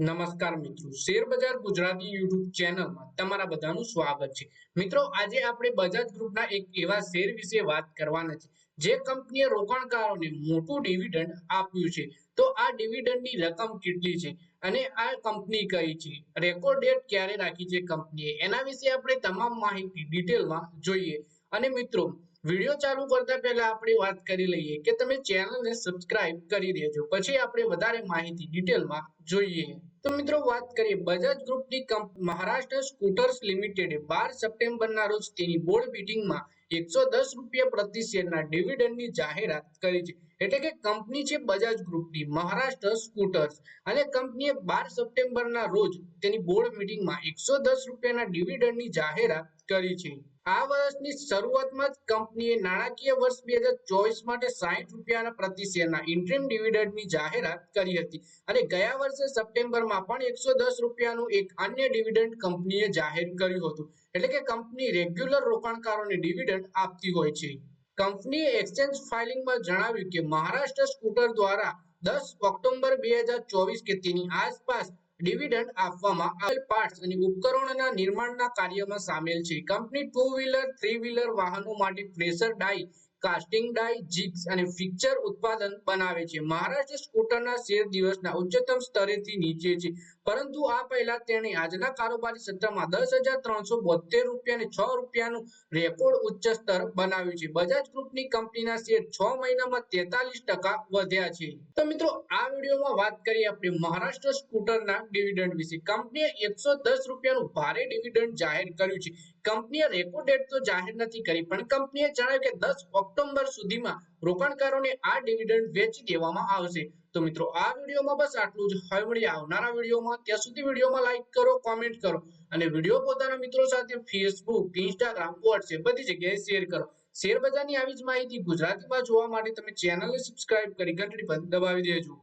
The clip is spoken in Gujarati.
નમસ્કાર મિત્રો. શેર ગુજરાતી યુટ્યુબ ચેનલમાં તમારા બધાનું સ્વાગત છે. મિત્રો, આજે આપણે બજાજ ગ્રુપના એક એવા શેર વિશે વાત કરવાના છે, જે કંપનીએ રોકાણકારોને મોટું ડિવિડન્ડ આપ્યું છે. તો આ ડિવિડન્ડની રકમ કેટલી છે અને આ કંપની કઈ છે? રેકોર્ડ ડેટ ક્યારે રાખી છે કંપનીએ? એના વિશે આપણે તમામ માહિતી ડિટેલમાં જોઈએ. અને મિત્રો વીડિયો ચાલુ કરતા પહેલા આપણે વાત કરી લઈએ કે તમે ચેનલને સબસ્ક્રાઇબ કરી દેજો. પછી આપણે વધારે માહિતી ડિટેલમાં જોઈએ. તો મિત્રો વાત કરીએ બજાજ ગ્રુપની કંપની મહારાષ્ટ્ર સ્કૂટર્સ લિમિટેડે બાર સપ્ટેમ્બરના રોજ તેની બોર્ડ મિટિંગમાં એકસો દસ રૂપિયા પ્રતિ શેરના ડિવિડન્ડની જાહેરાત કરી છે. એટલે કે કંપની છે બજાજ ગ્રુપની, મહારાષ્ટ્ર સ્કૂટર્સ. અને કંપનીએ બાર સપ્ટેમ્બરના રોજ તેની બોર્ડ મીટિંગમાં એકસો દસ રૂપિયાના ડિવિડન્ડની જાહેરાત કરી છે. આ વર્ષની શરૂઆતમાં જ કંપનીએ નાણાકીય વર્ષ બે હજાર ચોવીસ માટે સાહીઠ રૂપિયાના પ્રતિ શેરના ઇન્ટ્રીમ ડિવિડન્ડની જાહેરાત કરી હતી. અને ગયા વર્ષે સપ્ટેમ્બરમાં પણ એકસો દસ રૂપિયાનું એક અન્ય ડિવિડન્ડ કંપનીએ જાહેર કર્યું હતું. એટલે કે કંપની રેગ્યુલર રોકાણકારોને ડિવિડન્ડ આપતી હોય છે. કંપનીએ એક્સચેન્જ ફાઇલિંગમાં જણાવ્યું કે મહારાષ્ટ્ર સ્કૂટર દ્વારા દસ ઓક્ટોબર બે હજાર ચોવીસ કે તેની આસપાસ ડિવિડન્ડ આપવામાં આવેલ પાર્ટ્સ અને ઉપકરણોના નિર્માણના કાર્યમાં સામેલ છે. Company two wheeler three wheeler વાહનો માટે પ્રેશર ડાઈ કાસ્ટિંગ ડાઈ જીગ્સ અને ફિક્ચર ઉત્પાદન બનાવે છે. મહારાષ્ટ્ર સ્કૂટરના શેર દિવસના ઉચ્ચતમ સ્તરેથી નીચે છે. પરંતુ આ પહેલા તેણે આજના કારોબારી સત્રમાં દસ હજાર ત્રણસો બોતેર રૂપિયા છ રૂપિયાનું રેકોર્ડ ઉચ્ચ સ્તર બનાવ્યું છે. બજાજ ગ્રુપની કંપનીના શેર છ મહિનામાં તેતાલીસ ટકા વધ્યા છે. તો મિત્રો, આ વિડીયોમાં વાત કરીએ આપણે મહારાષ્ટ્ર સ્કૂટરના ડિવિડન્ડ વિશે. કંપનીએ એકસો દસ રૂપિયાનું ભારે ડિવિડન્ડ જાહેર કર્યું છે. કંપનીએ રેપો ડેટ તો જાહેર નથી કરી, પણ કંપનીએ જણાવ્યું કે દસ ઓક્ટોબર સુધીમાં રોકાણકારોને આ ડિવિડન્ડ વેચી દેવામાં આવશે. તો મિત્રો, આ વિડીયોમાં બસ આટલું જ. હવે મળીએ આવનારા વિડીયોમાં. ત્યાં સુધી વિડીયોમાં લાઈક કરો કોમેન્ટ કરો અને વીડિયો પોતાના મિત્રો સાથે ફેસબુક ઇન્સ્ટાગ્રામ વોટ્સએપ બધી જગ્યાએ શેર કરો. શેર બજારની આવી જ માહિતી ગુજરાતીમાં જોવા માટે તમે ચેનલને સબસ્ક્રાઇબ કરી ઘંટડી પર દબાવી દેજો.